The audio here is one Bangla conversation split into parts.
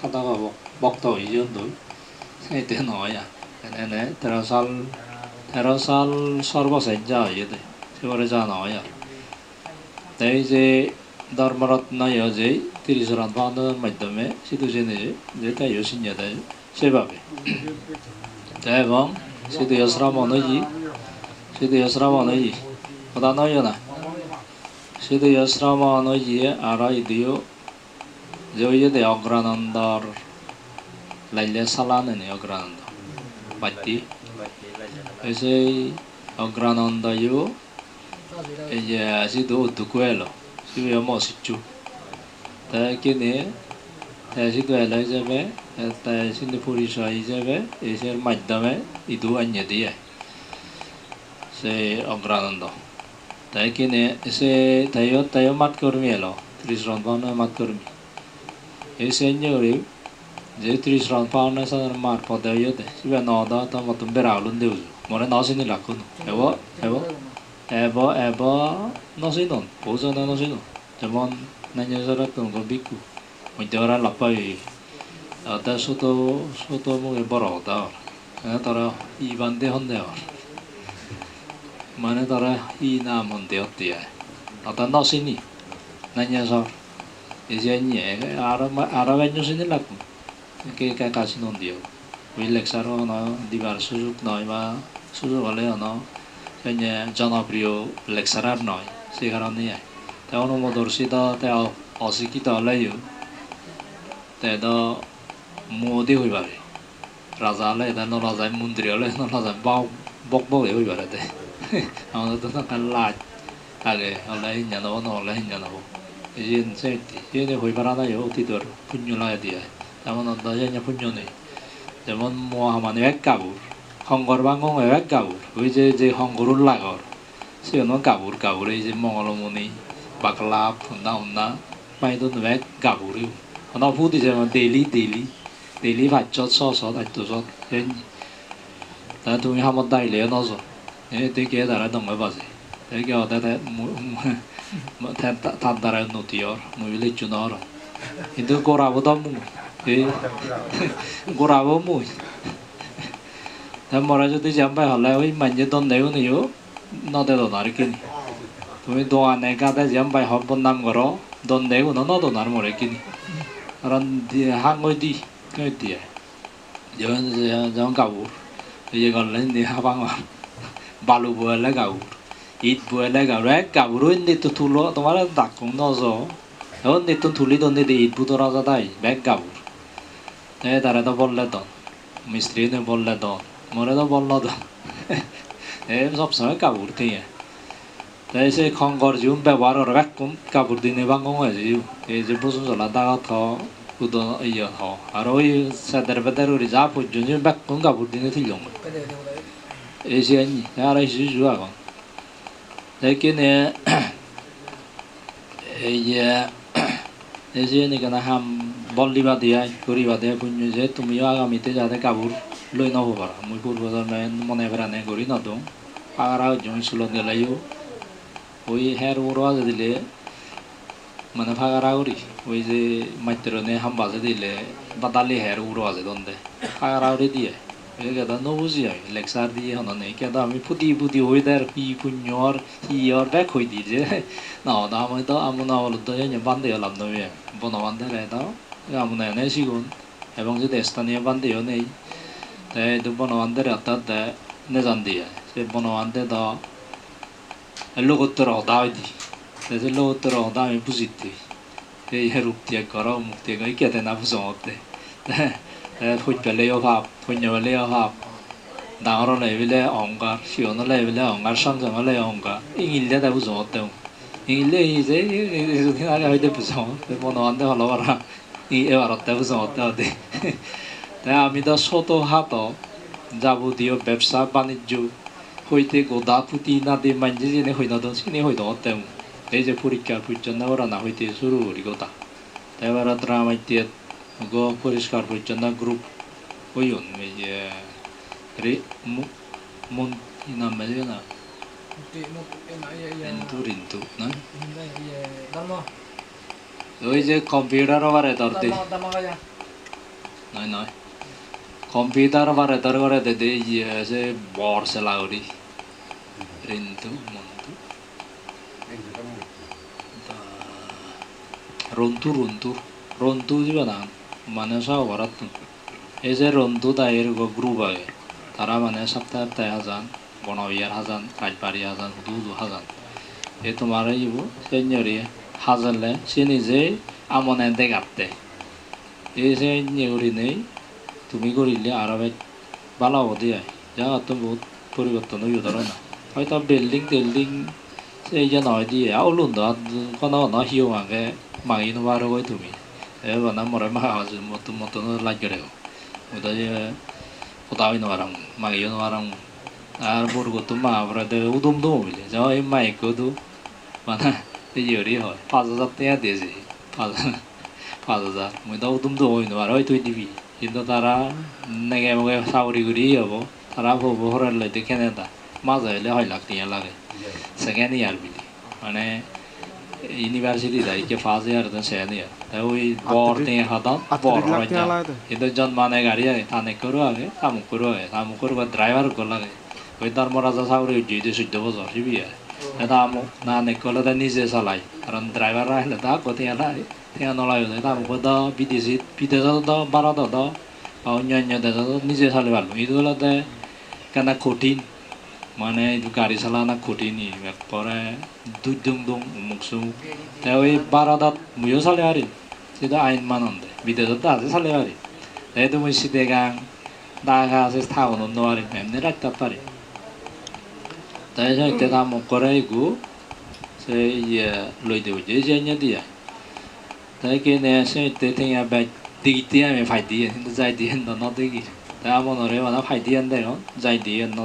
사다가 먹, 먹다 이전도 세대 나와야 네네 대라살 대라살 서버센자 이제 세월자 나와야 내 이제 ධර්මරත්න යෝජේ තිරිසරන් පාන්දන මැද්දමේ සිදුසෙනේ දෙත යොසින්යද සේබාවේ 대범 සිද යස්රාමනයි සිද යස්රාමනයි පදානයන සිද යස්රාමනයි ආරයිදියෝ যে ওই যে অগ্রানন্দর লাইলে সালান এনে অগ্রানন্দ বাদ্যি এই যে অগ্রানন্দ ইউ এই যে আজি তো উদ্দুকু এলো সিবি মসিচু তাই কিনে তাই সিদ্ধ এলাই যাবে তাই সিন্ধু পরিচয় হিসাবে এসের মাধ্যমে ইদু আনিয়ে দিয়ে সেই অগ্রানন্দ তাই কিনে এসে তাইও তাইও মাত কর্মী এলো ত্রিশ রন্ধনে মাত কর্মী Esenyo rim. Je tris ran pauna sa na mar pa de yote. Sibe no da ta ma tum berau lun deu. Mora no sin la kun. Evo, evo. Evo, evo. No sin don. Uso na no sin don. Jamon na nyo sa rak tum ko biku. Mun te ora la pa yi. Ta soto soto mo e boro da. Na tara i ban de hon de or. Mane tara i na mon de otia. Ta no sin ni. Na nyo sa. 고 কে কে কাছে নন দিও ওই লেকচারও ন দিবার সুযোগ নয় বা সুযোগ হলেও ন জনপ্রিয় লেকচারার নয় সে কারণে তেমন অনুমদর্শিত তে অশিক্ষিত হলেও তেদ মোদী হই পারে রাজা হলে এটা নরাজায় মন্ত্রী হলে নরাজায় বাউ বক বকে হই পারে তে আমাদের তো লাজ আগে হলে হিঞ্জা নেব নহলে হিঞ্জা নেব এই যে সেটি হই পারা নাই অতীতর পুণ্য লাগে দিয়ে তেমন অন্দাজে পুণ্য নেই যেমন মহামানে এক কাবুর সংগর বাংগং এক কাবুর ওই যে যে সংগরুর লাগর সেগুলো কাবুর কাবুর এই যে মঙ্গলমণি বাকলাপ হন্না হন্না পাইতো এক কাবুরিও হন্না ফুটি যে ডেইলি ডেইলি ডেইলি ভাজ্যত সস দায়িত্বত তা তুমি হামত দাইলে নজ এ দেখে তারা দঙ্গ বাজে দেখে ওদের তার দ্বারা উন্নতি ওর মুই লিচু নর কিন্তু গোড়াবো তো মুই এই গোড়াবো মুই তা মরা যদি জাম্পাই হলে ওই মাঞ্জে দন দেও নিও নদে দন আর কিনি তুমি দোয়ানে গাদে জাম্পাই হব নাম করো দন দেও ন নদ নার মরে কিনি কারণ হাং ওই দি কই দিয়ে যেমন যেমন কাবুর এই যে গল্লে নি হাবাং বালু বয়ালে গাউর ইট বয়ালে গাউর এক গাউর ওই নিত্য তুলো তোমার ডাকুং নজ এখন নিত্য তুলি দন দিদি ইট বুতো রাজা দাই ব্যাগ গাউর এ তারা তো বললে দন মিস্ত্রি বললে দন মরে তো বলল দন এ সবসময় কাপড় দিয়ে তাই সে খঙ্গর জিউন ব্যবহার করে একদম কাপড় দিনে বাঙ্গং হয়েছে এই যে বুঝুন চলা দাগা থ উদ ইয়ে হ আর ওই সাদের বেদার উড়ি যা পর্যন্ত একদম কাপড় দিনে থিল এই আনি আর এই শিশু এখন কিনে এই যে এই যে এখানে হাম বল্লিবা দিয়া করিবা দিয়া পুণ্য যে তুমিও আগামীতে যাতে কাপড় লৈ নব পাৰা মই পূৰ্বজন্মে মনে প্ৰাণে কৰি নদওঁ পাৰা জমি চুলত গেলাইও ওই হের উড়া দিলে মানে ফাগারা উড়ি ওই যে মাইত্রনে হাম বাজে দিলে বাদালি হের উড়ো আছে দন্দে ফাগারা দিয়ে নবুজি আমি লেকচার দিয়ে হন নেই কেদা আমি ফুটি ফুটি হই দেয় হি পুণ্যর হি আর ব্যাক হই দি যে না না আমি তো আমি না বলো তো এই বান্ধে হলাম নবী বন বান্ধে রে দাও আমি না নেই সিগুন এবং যদি স্থানীয় বান্ধেও নেই তাই বনবান্ধের অর্থাৎ নেজান দিয়ে সে বনবান্ধে দ লোকোত্তর অদা হয় দি তাই লোকোত্তর অদা আমি বুঝিতে এই রূপ দিয়ে করা মুখ দিয়ে কেতে না বুঝো মতে ফুট পেলে অভাব শূন্য পেলে অভাব ডাঙৰ হ'লে বোলে অহংকাৰ চিঞন হ'লে বোলে অহংকাৰ চঞ্চং হ'লে অহংকাৰ ইংলিলে তাই বুজো মতে ইংলিলে এই যে হয়তো বুজো বনবান্ধে হলো পারা এবারতে বুঝো হতে তাই আমি তো ছোট হাত যাবতীয় ব্যবসা বাণিজ্য হইতে গোদা পুঁতি নাদি মাঞ্জি যেনে হই নদন চিনি হই দন তেম এই যে পরীক্ষার পরিচ্ছন্ন ওরা না হইতে শুরু করি গোদা তাই এবার দ্রামাইতে গো পরিষ্কার পরিচ্ছন্ন গ্রুপ হইন এই যে রে মন কি নাম মেলে না রিন্তু রিন্তু না ওই যে কম্পিউটার ওভারে ধরতে নয় নয় কম্পিউটার বারে তোর করে দে ইয়ে আছে বর সেলাউরি রিন্তু মন্তু রন্তু রন্তু রন্তু ଯିବ মানে वरात हे जे रंदू दायर गो ग्रुप आहे তারা মানে সপ্তাহ সপ্তাহে হাজান বনবিয়ার হাজান কাজবাড়ি হাজান হুদু হুদু হাজান। এই তোমার ইব সেঞ্জরি হাজানলে সে নিজেই আমনে দেখাতে এই সৈন্যরি নেই, তুমি করিলে আরও ভালো হব দিয়ে। যা তো বহুত পরিবর্তন হয়ে ধরো না হয়তো বিল্ডিং টিল্ডিং সেই যে নয় দিয়ে আউলুন কোনো ন হিও মাগে মাগি নোবার তুমি। এবার না মরে মা মতো মতো লাগে রে ওটা যে কোথাও নোয়ারাম মাগি নোয়ারাম আর বড় তো মা আমরা উদম দম বলে যাও এই মাইকো তো মানে এই ইয়েরই হয় পাঁচ হাজার টাকা দিয়েছে পাঁচ পাঁচ হাজার মই তো উদম দম হইনো আর হয়তো দিবি কিন্তু তারা নেগে মগে চাকরি করি হব তারা হব হরার লাইতে কেনেটা মাছ হইলে হয় লাখ টাকা লাগে সেকেন্ড ইয়ার বিলি মানে ইউনিভার্সিটি যাই কে ফার্স্ট ইয়ার তো সেকেন্ড ইয়ার তাই ওই বর টিয়া হাতাম বর হয় কিন্তু জন্মানে গাড়ি আগে তানে করো আগে তামুক করো আগে তামুক করব ড্রাইভার কর লাগে ওই ধর্মরাজা চাকরি যদি চৈধ্য বছর সিবি এটা আমুক না নেকলে তা নিজে চালাই কারণ ড্রাইভার আহিলে তা কত এলাই টিয়া নলাই তামুক দ বিদেশিত বিদেশত দ ভারত দ বা অন্যান্য দেশত নিজে চালি পারব এইটো হলতে কেনে কঠিন মানে গাড়ী চালানা কঠিন পরে দুই দুং দুং উমুক সুমুক তে ওই ভারতত ময়ো চালি পারিম সেটা আইন মানন্দে বিদেশত আছে চালি পারিম এই তুমি সিদেগাং দাগা আছে স্থাপন নোৱাৰিম এমনি ৰাখতে পাৰিম তাৰপিছত এতিয়া কাম কৰে গু সে ইয়ে লৈ দিব যে nye দিয়া তাই কেনে আছে এতিয়া টেঙা বাই দিগি দিয়া আমি ফাই দিয়ে কিন্তু যাই দিয়ে ন ন দিগি তাই মানে ফাই দিয়ে দেও যাই দিয়ে ন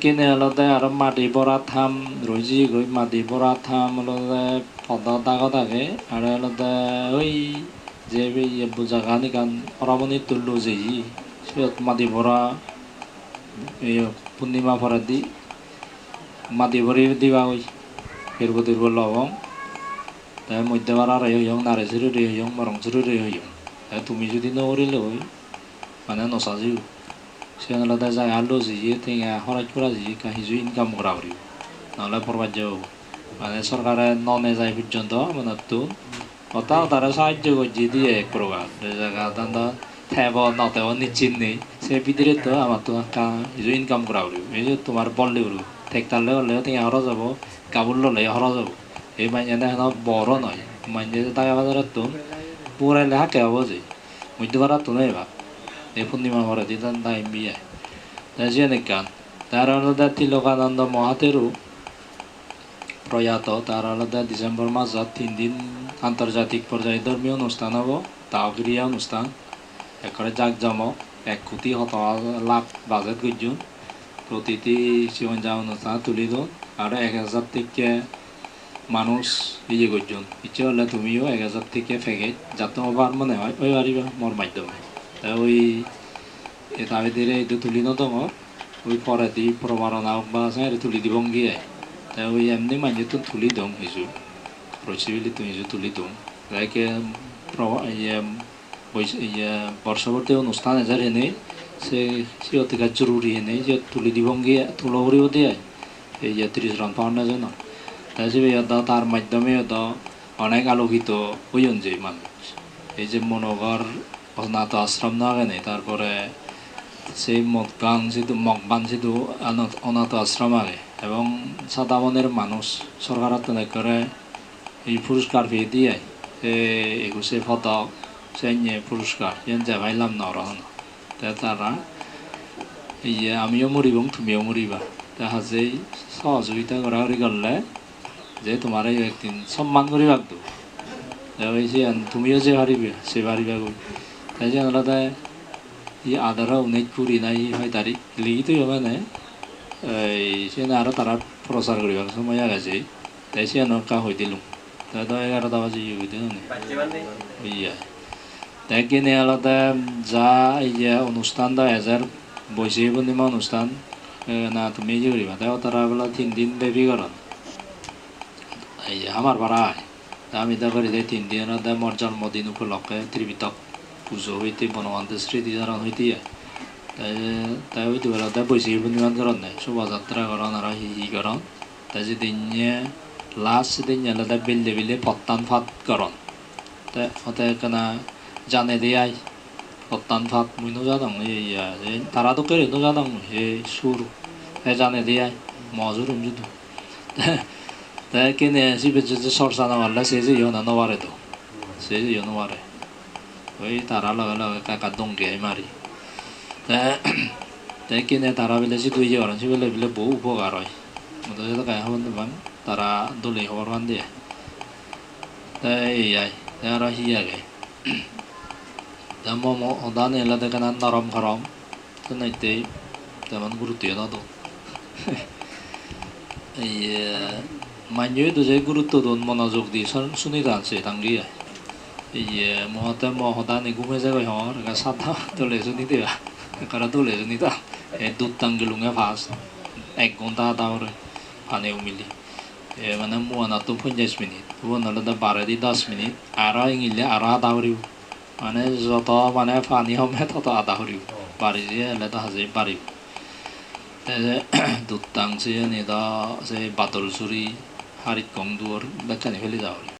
কেনে অলতে আৰু মাটি পৰা থাম, ৰজি গৈ মাটি পৰা থাম অলতে পদ দাগত থাকে আৰু অলতে ওই যে ইয়ে জাগানি কান অরামনি তুল্লু যে সিয়ত মাটি এই পূর্ণিমা ভরা দি মাটি ভরি দিবা ওই ফেরবো দিরবো লবং তাই মধ্যে বারা রে হইয়ং নারে চিরু রে হইয়ং মরং চিরু রে হইয়ং তুমি যদি নকরিলে ওই মানে নচাজিও সেগুলো তাই যায় আলো যে টেঙা হরাই করা যে কাহিজু ইনকাম করা করিব নহলে পরবাদ যাব মানে সরকারে ননে যায় পর্যন্ত মানে তো অতাও তারা সাহায্য করছে দিয়ে এক প্রকার জায়গা দান্দা থেব নতেও নিশ্চিত নেই সে ভিতরে তো আমার তো কিছু ইনকাম করা উড়িব এই যে তোমার বললে উড়িব ঠেকতালে হলেও তুমি হরা যাব কাবুল ললে হরা যাব এই মাইনে এখন বড় নয় মাইনে টাকা বাজারের তো পুরাইলে হাকে হব যে মধ্য ভাড়া তো নেই ভাব এই পূর্ণিমা ভরা দিতাম টাইম বিয়ে তাই যে গান তার আলাদা তিলকানন্দ মহাতেরও প্রয়াত তার আলাদা ডিসেম্বর মাসত তিনদিন আন্তর্জাতিক পর্যায়ে ধর্মীয় অনুষ্ঠান হ'ব দাওক্রিয়া অনুষ্ঠান একেবারে জাকজমক এক কোটি সতৰ লাখ বাজেট গজ্জন প্রতিটি শিবঞ্জা অনুষ্ঠান তুলি দিন আৰু এক হাজার থেকে মানুষ ইয়ে গজ্জন ইচ্ছে হলে তুমিও এক হাজার থেকে ফেকে যাতে ওভার মনে হয় ওই পারিবা মোর মাধ্যমে তা ওই এটা ভিতরে এইটো তুলি নদङ ওই পরে দি প্রমাণনা হোক বা আছে তুলি দিব গিয়ে। তা ওই এমনি মানুষটো তুলি দং কিছু পসিবিলিটি কিছু তুলি দং লাইক ইয়ে ইয়ে বর্ষবর্তী অনুষ্ঠান এজার এনে সে সিহঁতিকা জরুরি এনে যে তুলি দিব গিয়ে তুলো করিব দিয়ে, এই যে ত্রিশ রান পাওয়ার যেন তাই সে তার মাধ্যমে অনেক আলোকিত হইন যে মানুষ। এই যে মনোগর অনাথ আশ্রম না কেনে তারপরে সেই মগবান যিটো মগবান যিটো অনাথ আশ্রম আগে এবং সাদা মনের মানুষ সরকারের তেনেকরে এই পুরস্কার পেয়ে দিয়ে একুশে পদক সৈন্য পুরস্কার যেন যাবাইলাম নরহন তা তারা এই যে আমিও মরিব তুমিও মরিবা দেখা যে সহযোগিতা করা করি করলে যে তোমার একদিন সম্মান করি যে তুমিও যে পারিবে সে পারিবা কই তাই যে আলাদা 이 아들아 উনিশ কুড়ি নাই হয় তারিখ লিখিত মানে এই সে আরো তারা প্রচার করিবার সময় গেছে তাই সে নৌকা হই দিলুম তাই তো এগারোটা বাজে ইয়ে হইতে ইয়া তাই কিনে আলাদা যা ইয়া অনুষ্ঠান দা এজার বৈশাখী পূর্ণিমা অনুষ্ঠান না তুমি যে করিবা তাই তারা বেলা তিন দিন ব্যাপী করেন এই আমার পাড়া তা আমি তা করি দেয় তিন দিন দেয় মোর জন্মদিন উপলক্ষে ত্রিপিতক পুজো হইতে বনবন্ত স্মৃতিচারণ হইতে তাই হইতে বেলা তাই বৈশাখী পূর্ণিমান করন নাই শোভাযাত্রা করন আর হি হি করন তাই যে দিনে লাস্ট দিন তাই বিল্লে বিল্লে পত্তান ফাত করন তাই হতে কেনা জানে দিয়ে আই পত্তান ফাত মুই নো জানাং এই তারা তো করে নো জানাং হে সুর হে জানে দিয়ে আই মজুর উমজুদু তাই কেনে সিবে যে সরসা না মারলে সে যে ইয় না নবারে তো সে যে ইয় নবারে ওই তারা লগে লগে কাকা দংকে মারি তাই কিনে তারা বেলে si দুই যাওয়ার সে বেলে বেলে বহু উপকার হয় মতো গায়ে হবেন বাং তারা দলে হবার বান দিয়ে তাই এই আই তাই আর হি আগে মম ওদান এলা দেখে না নরম গরম তো নাইতে তেমন গুরুত্ব না তো এই তো যে গুরুত্ব দন মনোযোগ দি শুনি 也摩的摩好大，你估没这个样，那个啥他都来说你对吧？那个都来说你哒，哎，都当个龙个发，哎，公大大了，怕你无米哩。এ মানে মোয়ানাতো পঞ্চাশ মিনিট বন্ধলে তো বারো দি দশ মিনিট আরও ইংলিলে আরও আধা হরিব মানে যত মানে পানী সময় তত আধা হরিব বাড়ি যে এলে তো হাজির বাড়িব দুটাং সে নিদা সে বাতর চুরি হারিত কং দুয়ার বেকানি ফেলে যাওয়া